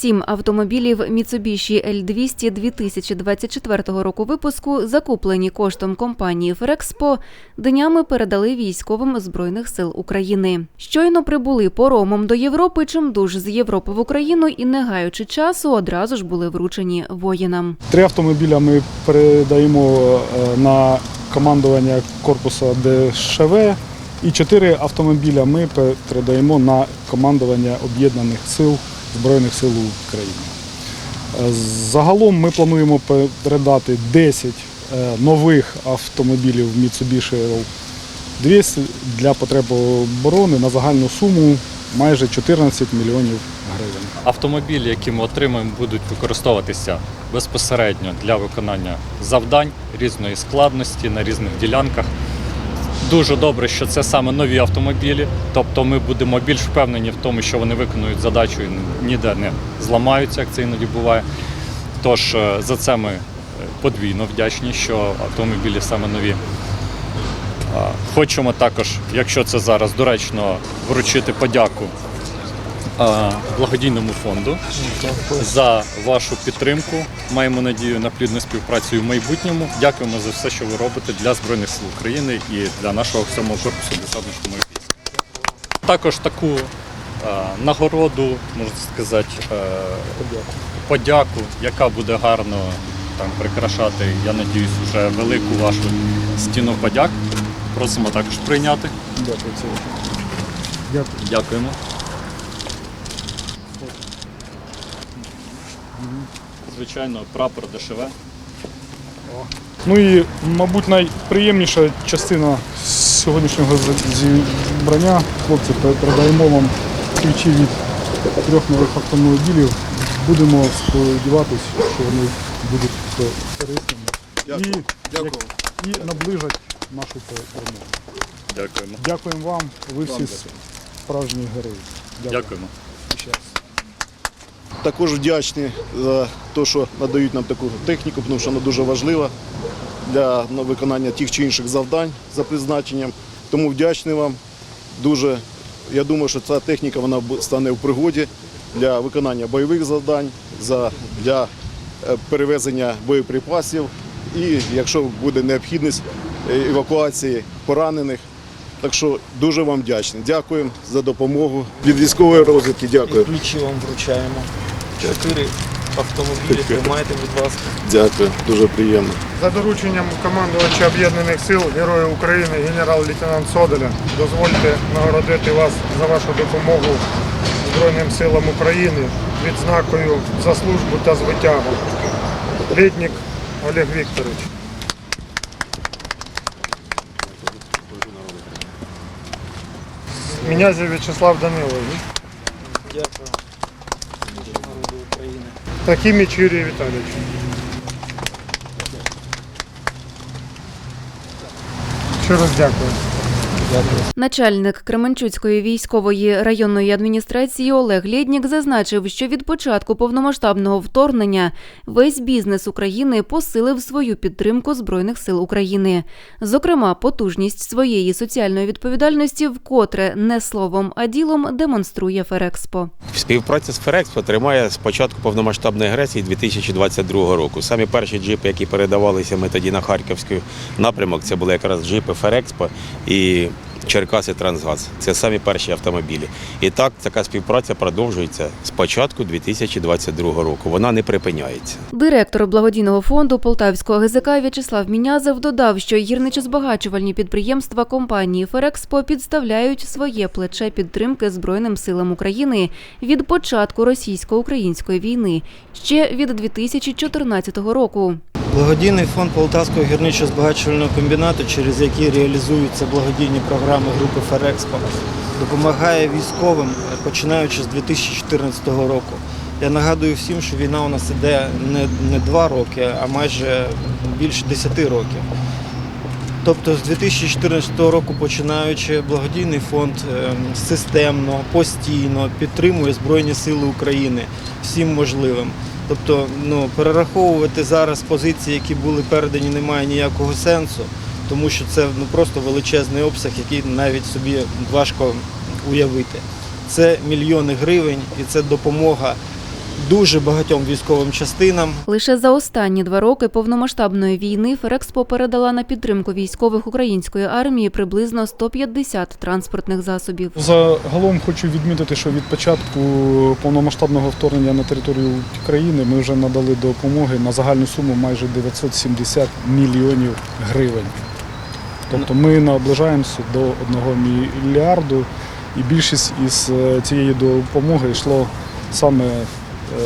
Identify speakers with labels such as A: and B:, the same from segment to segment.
A: Сім автомобілів Mitsubishi L200 2024 року випуску, закуплені коштом компанії Ферекспо, днями передали військовим збройних сил України. Щойно прибули поромом до Європи, чимдуж з Європи в Україну і не гаючи часу, одразу ж були вручені воїнам.
B: Три автомобіля ми передаємо е, на командування корпусу ДШВ і чотири автомобіля ми передаємо на командування Об'єднаних сил Збройних сил України. Е, Загалом ми плануємо передати 10 е, нових автомобілів Mitsubishi L200 для потреб оборони на загальну суму майже 14 мільйонів гривень.
C: Автомобілі, які ми отримаємо, будуть використовуватися безпосередньо для виконання завдань різної складності на різних ділянках. Дуже добре, що це саме нові автомобілі, тобто ми будемо більш впевнені в тому, що вони виконують задачу і ніде не зламаються, як це іноді буває. Тож е, за це ми е, подвійно вдячні, що автомобілі саме нові. Хочемо також, якщо це зараз доречно, вручити подяку благодійному фонду за вашу підтримку. Маємо надію на плідну співпрацю в майбутньому. Дякуємо за все, що ви робите для Збройних сил України і для нашого сьомого корпусу десантно-штурмових військ. Також таку нагороду, можна сказати, е, подяку, яка буде гарно там прикрашати, я надіюсь, вже велику вашу стіну подяк. Просимо також прийняти.
B: Дякую.
C: Дякуємо. Звичайно, прапор ДШВ.
B: Ну і, мабуть, найприємніша частина сьогоднішнього зібрання. Хлопці, передаємо вам ключі від трьох нових автомобілів. Будемо сподіватися, що вони будуть корисними
D: Дякую.
B: і,
D: Дякую.
B: і наближать нашу перемогу.
C: Дякуємо.
B: Дякуємо вам, ви всі
D: Вам
B: справжні герої. Дякую.
C: Дякуємо.
D: Також вдячні за те, що надають нам таку техніку, тому що вона дуже важлива для виконання тих чи інших завдань за призначенням. Тому вдячний вам. Дуже я думаю, що ця техніка вона стане в пригоді для виконання бойових завдань, для е, перевезення боєприпасів і якщо буде необхідність е, евакуації поранених. Так що дуже вам вдячний. Дякуємо за допомогу. Від військової розвідки дякую.
E: Ключі вам вручаємо. Чотири автомобілі. Тримайте, будь ласка.
D: Дякую, дуже приємно.
F: За дорученням командувача Об'єднаних сил Героя України генерал-лейтенант Соделя дозвольте нагородити вас за вашу допомогу Збройним силам України відзнакою за службу та звитягу. Літнік Олег Вікторович. Мінязів В'ячеслав Данилович.
E: Дякую. України.
F: Такіміч Юрій Віталійович. Ще раз дякую.
A: Начальник Кременчуцької військової районної адміністрації Олег Лєднік зазначив, що від початку повномасштабного вторгнення весь бізнес України посилив свою підтримку Збройних сил України. Зокрема, потужність своєї соціальної відповідальності вкотре не словом, а ділом демонструє Ферекспо.
G: Співпраця з Ферекспо тримає з початку повномасштабної агресії 2022 року. Самі перші джипи, які передавалися ми тоді на Харківський напрямок, це були якраз джипи Ферекспо і Черкаси Трансгаз. Це самі перші автомобілі. І так така співпраця продовжується з початку 2022 року. Вона не припиняється.
A: Директор благодійного фонду Полтавського ГЗК В'ячеслав Мінязев додав, що гірничо-збагачувальні підприємства компанії Ферекспо підставляють своє плече підтримки Збройним силам України від початку російсько-української війни ще від 2014 року.
E: Благодійний фонд Полтавського гірничо-збагачувального комбінату, через який реалізуються благодійні програми групи Ферекспо, допомагає військовим, починаючи з 2014 року. Я нагадую всім, що війна у нас іде не, не два роки, а майже більше 10 років. Тобто з 2014 року починаючи, благодійний фонд ем, системно, постійно підтримує Збройні Сили України всім можливим. Тобто, ну перераховувати зараз позиції, які були передані, немає ніякого сенсу, тому що це ну просто величезний обсяг, який навіть собі важко уявити. Це мільйони гривень і це допомога дуже багатьом військовим частинам.
A: Лише за останні два роки повномасштабної війни Ферекспо передала на підтримку військових української армії приблизно 150 транспортних засобів.
B: Загалом хочу відмітити, що від початку повномасштабного вторгнення на територію країни ми вже надали допомоги на загальну суму майже 970 мільйонів гривень. Тобто ми наближаємося до 1 мільярду, і більшість із е, цієї допомоги йшло саме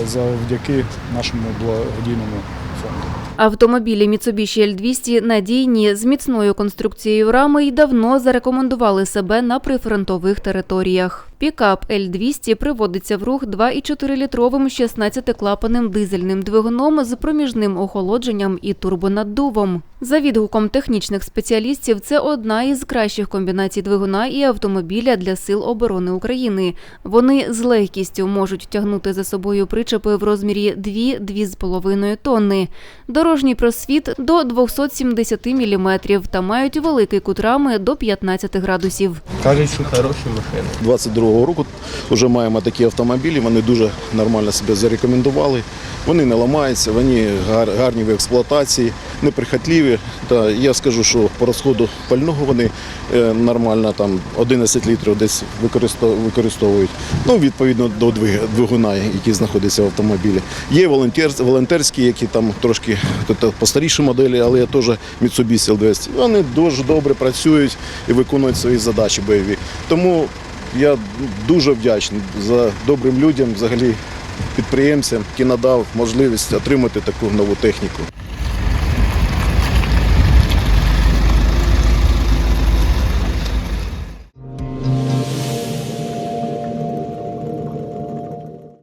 B: завдяки нашому благодійному фонду.
A: Автомобілі Mitsubishi L200 надійні з міцною конструкцією рами й давно зарекомендували себе на прифронтових територіях. Пікап L200 приводиться в рух 2,4-літровим 16-клапаним дизельним двигуном з проміжним охолодженням і турбонаддувом. За відгуком технічних спеціалістів, це одна із кращих комбінацій двигуна і автомобіля для сил оборони України. Вони з легкістю можуть тягнути за собою причепи в розмірі 2-2,5 тонни. Дорожній просвіт до 270 мм та мають великий кут рами до 15 градусів.
E: Кажуть, що хороші машини.
D: 22-го року вже маємо такі автомобілі, вони дуже нормально себе зарекомендували. Вони не ламаються, вони гарні в експлуатації, неприхотливі. Та я скажу, що по розходу пального вони е, нормально там 11 літрів десь використовують. Ну, відповідно до двигуна, який знаходиться в автомобілі. Є волонтерські, які там трошки тобто, постаріші моделі, але теж Mitsubishi L200. Вони дуже добре працюють і виконують свої задачі бойові. Тому я дуже вдячний за добрим людям, взагалі підприємцям, які надав можливість отримати таку нову техніку.